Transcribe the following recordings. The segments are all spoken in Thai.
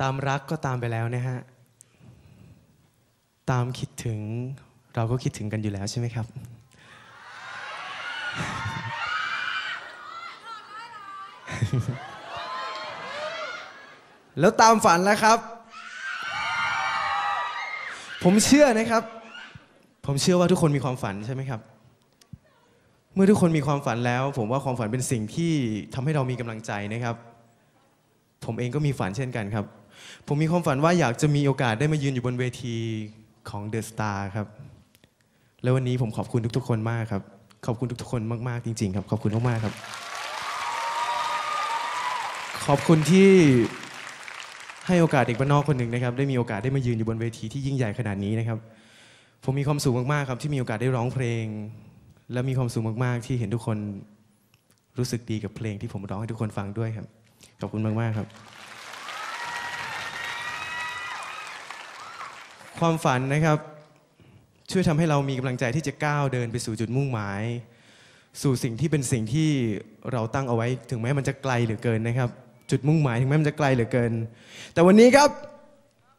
ตามรักก็ตามไปแล้วนะฮะ ตามคิดถึงเราก็คิดถึงกันอยู่แล้วใช่ไหมครับ แล้วตามฝันแล้วครับ ผมเชื่อนะครับ ผมเชื่อว่าทุกคนมีความฝันใช่ไหมครับ เมื่อทุกคนมีความฝันแล้ว ผมว่าความฝันเป็นสิ่งที่ทำให้เรามีกำลังใจนะครับ ผมเองก็มีฝันเช่นกันครับ ผมมีความฝันว่าอยากจะมีโอกาสได้มายืนอยู่บนเวทีของ The Star ครับ แล้ววันนี้ผมขอบคุณทุกๆ คนมากครับ ขอบคุณทุกๆ คนมากๆ จริง ๆ ครับ ขอบคุณมากๆครับ ขอบคุณที่ให้โอกาสเด็กบ้านนอกคนหนึ่งนะครับ ได้มีโอกาสได้มายืนอยู่บนเวทีที่ยิ่งใหญ่ขนาดนี้นะครับ ผมมีความสุขมากๆครับที่มีโอกาสได้ร้องเพลง และมีความสุขมากๆ ที่เห็นทุกคนรู้สึกดีกับเพลงที่ผมร้องให้ทุกคนฟังด้วยครับ ขอบคุณมากๆครับ ความฝันนะครับ ช่วยทำให้เรามีกำลังใจที่จะก้าวเดินไปสู่จุดมุ่งหมาย สู่สิ่งที่เป็นสิ่งที่เราตั้งเอาไว้ ถึงแม้มันจะไกลเหลือเกินนะครับ จุดมุ่งหมายถึงแม้มันจะไกลเหลือเกิน แต่วันนี้ครับ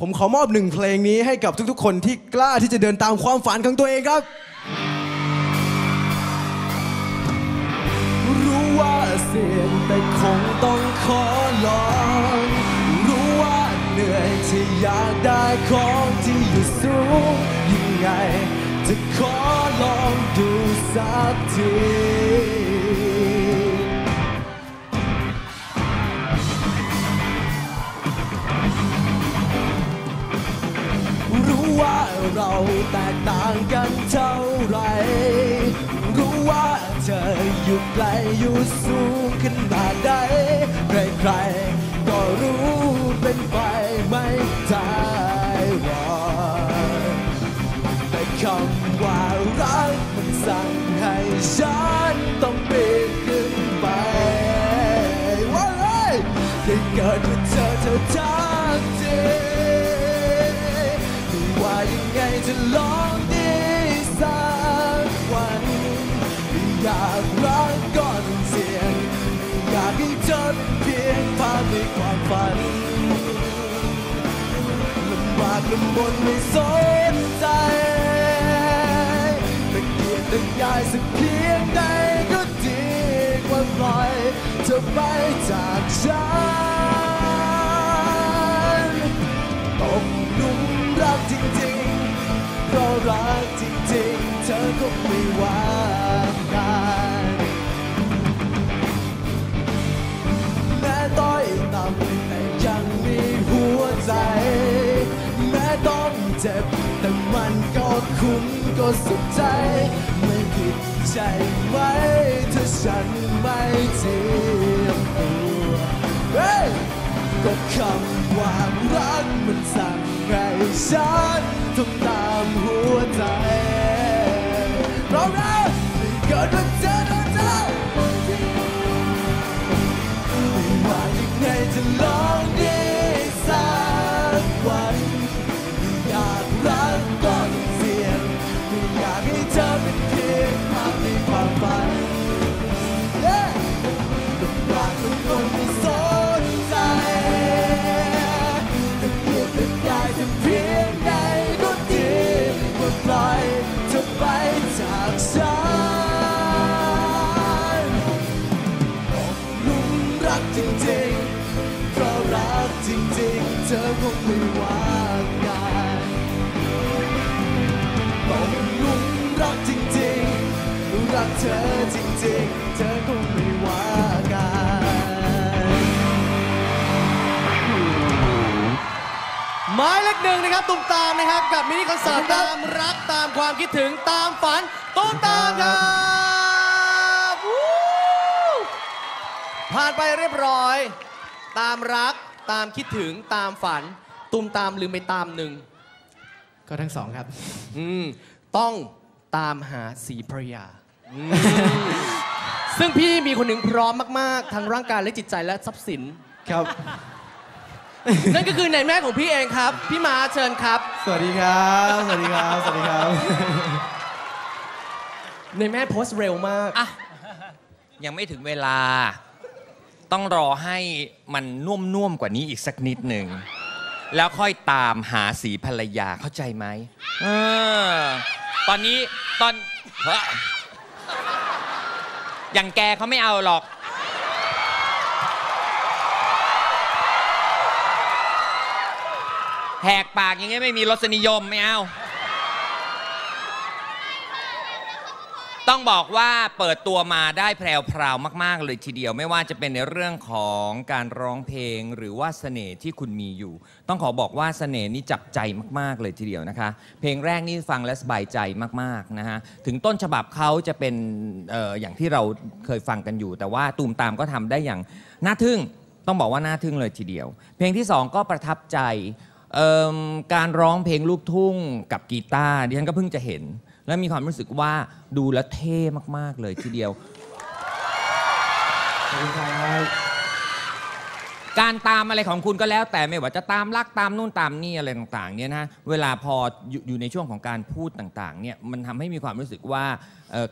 ผมขอมอบหนึ่งเพลงนี้ให้กับทุกๆ คนที่กล้าที่จะเดินตามความฝันของตัวเองครับ รู้ว่าเสี่ยงแต่คงต้องขอลอง รู้ว่าเหนื่อยที่อยากได้ของ ที่อยู่สูงยังไง จะขอลองดูสักทีรู้ว่าเราแตกต่างกันเท่าไหรรู้ว่าเธออยู่ไกลอยู่สูงขนาดใดใครๆก็รู้เป็นไปไม่ได้ คำว่ารักมันสั่งให้ฉันต้องปีนขึ้นไปว่าไงได้เกิดมาเจอเธอทั้งทีไม่ว่ายังไงจะลองดีสักวันไม่อยากรักก็ต้องเสี่ยงอยากให้เธอเป็นเพียงภาพในความฝันลำบากลำบนไม่สนใจ เกียกตะกายสักเพียงใดก็ดีกว่าปล่อยเธอไปจากฉันตกหลุมรักจริงๆเพราะรักจริงๆ เธอก็ไม่ว่ากันแม้ต้อยต่ำแต่ยังมีหัวใจ แม้ต้องเจ็บ แต่มันก็คุ้มก็สุขใจไม่ผิด ใจไหมถ้าฉันไม่เทียมตัวเฮ้ยก็คำว่ารักมันสั่งให้ฉันต้องตามหัวใจเพราะรักไม่เกิดมาเจอตัวเธอไม่ว่ายังไงจะลองดีสักวัน มายเลขหนึ่งนะครับตุ้มตามนะครับกับมินิคอนเสิร์ตตามรักตามความคิดถึงตามฝันตุ้มตามครับวู้ผ่านไปเรียบร้อย ตามรักตามคิดถึงตามฝันตุ้มตามลืมไปตามหนึ่งก็ทั้งสองครับอืมต้องตามหาสีภรรยาอืมซึ่งพี่มีคนหนึ่งพร้อมมาก ๆ ทั้งร่างกายและจิตใจและทรัพย์สินครับ นั่นก็คือในแม่ของพี่เองครับ พี่มาเชิญครับ สวัสดีครับ สวัสดีครับ สวัสดีครับ ในแม่โพสต์เร็วมาก อะ ยังไม่ถึงเวลา ต้องรอให้มันนุ่มๆกว่านี้อีกสักนิดหนึ่ง แล้วค่อยตามหาสีภรรยาเข้าใจไหมเออตอนนี้ตอนเฮ้ออย่างแกเขาไม่เอาหรอก แหกปากอย่างเงี้ยไม่มีรสนิยมไม่เอาต้องบอกว่าเปิดตัวมาได้แพรวๆมาก ๆ เลยทีเดียวไม่ว่าจะเป็นในเรื่องของการร้องเพลงหรือว่าเสน่ห์ที่คุณมีอยู่ ต้องขอบอกว่าเสน่ห์นี่จับใจมาก ๆ เลยทีเดียวนะคะ เพลงแรกนี่ฟังและสบายใจมากๆนะฮะถึงต้นฉบับเขาจะเป็นอออย่างที่เราเคยฟังกันอยู่ แต่ว่าตูมตามก็ทำได้อย่างน่าทึ่งต้องบอกว่าน่าทึ่งเลยทีเดียว เพลงที่สองก็ประทับใจ การร้องเพลงลูกทุ่งกับกีตาร์ดิฉันก็เพิ่งจะเห็น และมีความรู้สึกว่าดูแล้วเท่มาก ๆ เลยทีเดียว การตามอะไรของคุณก็แล้วแต่ไม่ว่าจะตามรักตามนู่นตามนี่อะไรต่างๆเนี่ยนะเวลาพออยู่ในช่วงของการพูดต่างๆเนี่ยมันทำให้มีความรู้สึกว่า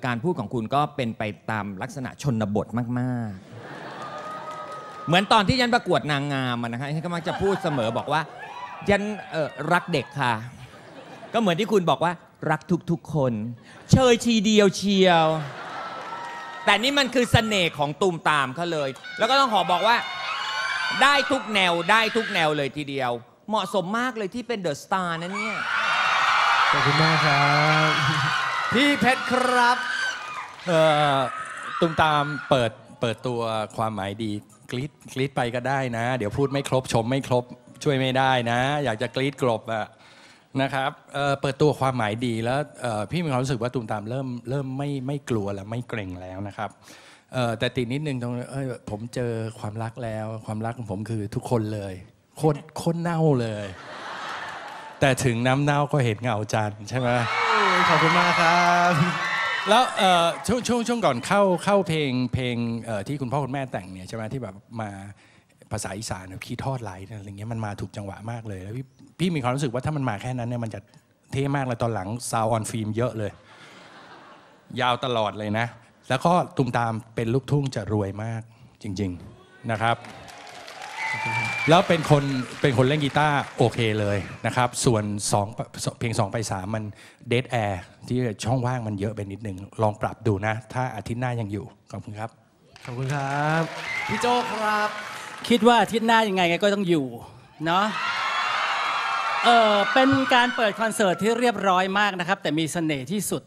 การพูดของคุณก็เป็นไปตามลักษณะชนบทมาก ๆ เหมือนตอนที่ยันประกวดนางงามนะฮะฉันก็มักจะพูดเสมอบอกว่า ยันเอ่อรักเด็กค่ะ ก็เหมือนที่คุณบอกว่า รักทุกๆคน เชยทีเดียวเชียว แต่นี่มันคือเสน่ห์ของตูมตามเขาเลย แล้วก็ต้องขอบอกว่า ได้ทุกแนวได้ทุกแนวเลยทีเดียว เหมาะสมมากเลยที่เป็นเดอะสตาร์นะเนี่ยขอบคุณมากครับ พี่เพชรครับเอ่อตุ้มตามเปิดเปิดตัวความหมายดีกรีดกรีดไปก็ได้นะ เดี๋ยวพูดไม่ครบชมไม่ครบ ช่วยไม่ได้นะ อยากจะกรีดกรบอะนะครับเอ่อเปิดตัวความหมายดีแล้วเอ่อพี่มีความรู้สึกว่าตุ้มตามเริ่มเริ่มไม่ไม่กลัวและไม่เกรงแล้วนะครับเอ่อแต่ติดนิดนึงตรงเอ้ยผมเจอความรักแล้ว ความรักของผมคือทุกคนเลยโคตรโคตรเน่าเลย แต่ถึงน้ำเน่าก็เห็นเงาจันทร์ใช่ไหมขอบคุณมากครับแล้วเอ่อช่วงช่วงช่วงก่อนเข้าเข้าเพลงเพลงเอ่อที่คุณพ่อคุณแม่แต่งเนี่ยใช่ไหมที่แบบมา ภาษาอีสานแบบคีย์ทอดไหลอะไรเงี้ยมันมาถูกจังหวะมากเลยแล้วพี่พี่มีความรู้สึกว่าถ้ามันมาแค่นั้นเนี่ยมันจะเท่มากเลยตอนหลังซาวออนฟิล์มเยอะเลย ยาวตลอดเลยนะ แล้วก็ตุมตามเป็นลูกทุ่งจะรวยมากจริง ๆนะครับ แล้วเป็นคนเป็นคนเล่นกีตาร์โอเคเลยนะครับ ส่วนสองเพลง2ไป3มันเด a แอร์ที่ช่องว่างมันเยอะไปนิดนึง ลองปรับดูนะ ถ้าอาทิตย์หน้ายังอยู่ ขอบคุณครับ ขอบคุณครับ พี่โจครับ คิดว่าอาทิตย์หน้ายังไงก็ต้องอยู่เนาะเออเป็นการเปิดคอนเสิร์ตที่เรียบร้อยมากนะครับ แต่มีเสน่ห์ที่สุด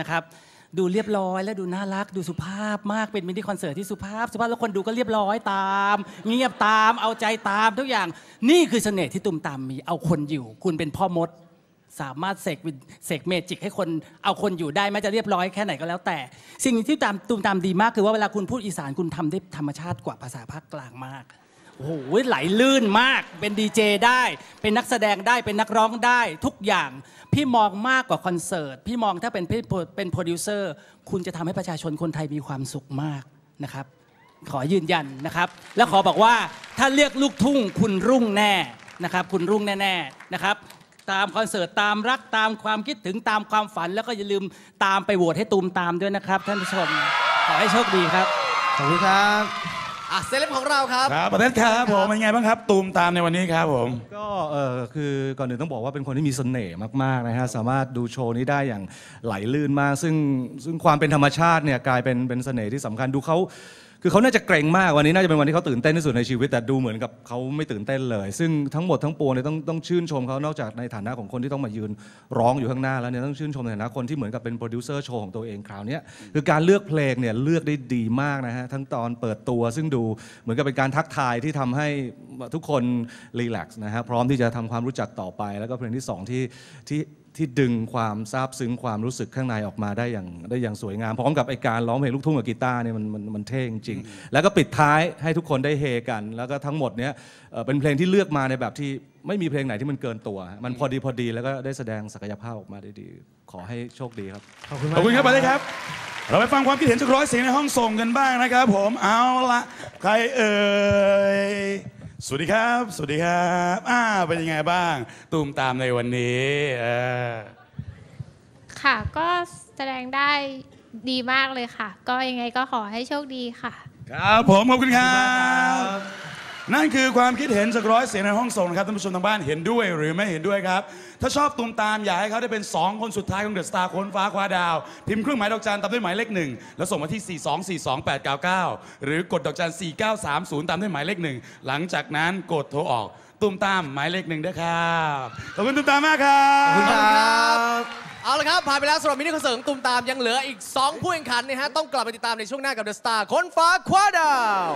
นะครับ ดูเรียบร้อยและดูน่ารักดูสุภาพมากเป็นมินิคอนเสิร์ตที่สุภาพ สุภาพแล้วคนดูก็เรียบร้อยตาม เงียบตามเอาใจตามทุกอย่างนี่คือเสน่ห์ที่ตุมตามมีเอาคนอยู่ คุณเป็นพ่อมด สามารถเสกวิญเสกเมจิกให้คนเอาคนอยู่ได้แม้จะเรียบร้อยแค่ไหนก็แล้วแต่ สิ่งที่ตามตูมตามดีมากคือว่าเวลาคุณพูดอีสานคุณทำได้ธรรมชาติกว่าภาษาภาคกลางมากโอ้โหไหลลื่นมาก เป็นดีเจได้ เป็นนักแสดงได้ เป็นนักร้องได้ ทุกอย่าง พี่มองมากกว่าคอนเสิร์ต พี่มองถ้าเป็นเป็นโปรดิวเซอร์ คุณจะทำให้ประชาชนคนไทยมีความสุขมากนะครับ ขอยืนยันนะครับ แล้วขอบอกว่าถ้าเลือกลูกทุ่งคุณรุ่งแน่นะครับ คุณรุ่งแน่ๆนะครับ ตามคอนเสิร์ตตามรักตามความคิดถึงตามความฝัน แล้วก็อย่าลืมตามไปโหวตให้ตูมตามด้วยนะครับ ท่านผู้ชม ขอให้โชคดีครับ ขอบคุณครับอะเซเลบของเราครับครับประเทศครับผมเป็นไงบ้างครับ ตูมตามในวันนี้ครับผม ก็เออคือก่อนอื่นต้องบอกว่าเป็นคนที่มีเสน่ห์มากๆนะฮะสามารถดูโชว์นี้ได้อย่างไหลลื่นมาก ซึ่งซึ่งความเป็นธรรมชาติเนี่ยกลายเป็นเป็นเสน่ห์ที่สำคัญดูเขา คือเขาน่าจะเกรงมากวันนี้น่าจะเป็นวันที่เขาตื่นเต้นที่สุดในชีวิต แต่ดูเหมือนกับเขาไม่ตื่นเต้นเลย ซึ่งทั้งหมดทั้งปวงเนี่ยต้องต้องชื่นชมเขานอกจากในฐานะของคนที่ต้องมายืนร้องอยู่ข้างหน้าแล้วเนี่ยต้องชื่นชมในฐานะคนที่เหมือนกับเป็นโปรดิวเซอร์โชว์ของตัวเองคราวนี้คือการเลือกเพลงเนี่ยเลือกได้ดีมากนะฮะทั้งตอนเปิดตัว ซึ่งดูเหมือนกับเป็นการทักทายที่ทำให้ทุกคนรีแลกซ์นะฮะพร้อมที่จะทำความรู้จักต่อไป แล้วก็เพลงที่สองที่ที่ ที่ดึงความซาบซึ้งความรู้สึกข้างในออกมาได้อย่างได้อย่างสวยงาม พร้อมกับไอการร้องเพลงลูกทุ่งกับกีตาร์เนี่ยมันมันมันเท่จริงๆแล้วก็ปิดท้ายให้ทุกคนได้เฮกัน แล้วก็ทั้งหมดเนี้ยเอ่อเป็นเพลงที่เลือกมาในแบบที่ไม่มีเพลงไหนที่มันเกินตัว มันพอดีพอดีแล้วก็ได้แสดงศักยภาพออกมาได้ดี ขอให้โชคดีครับ ขอบคุณขมากอบคุณครับประเทศครับ เราไปฟังความคิดเห็นจากร้อยเสียงในห้องส่งกันบ้างนะครับ ผมเอาละใครเอ่ย สวัสดีครับ สวัสดีครับอ่าเป็นยังไงบ้าง ตูมตามในวันนี้เออค่ะ ก็แสดงได้ดีมากเลยค่ะ ก็ยังไงก็ขอให้โชคดีค่ะ ครับผมขอบคุณครับ นั่นคือความคิดเห็นจากร้อยเสียงในห้องส่งนะครับท่านผู้ชมทางบ้านเห็นด้วยหรือไม่เห็นด้วยครับ ถ้าชอบตูมตามอยากให้เขาได้เป็น 2 คนสุดท้ายของเดอะสตาร์คนฟ้าคว้าดาว พิมพ์เครื่องหมายดอกจันตามด้วยหมายเลขหนึ่งแล้วส่งมาที่ 4242899 หรือกดดอกจัน 4930 ตามด้วยหมายเลขหนึ่งหลังจากนั้นกดโทรออกตูมตามหมายเลขหนึ่งด้วยครับขอบคุณตูมตามมากครับขอบคุณครับเอาละครับผ่านไปแล้วสำหรับมินิคอนเสิร์ตของตุมตามยังเหลืออีก 2 ผู้แข่งขันนะฮะต้องกลับไปติดตามในช่วงหน้ากับเดอะสตาร์คนฟ้าคว้าดาว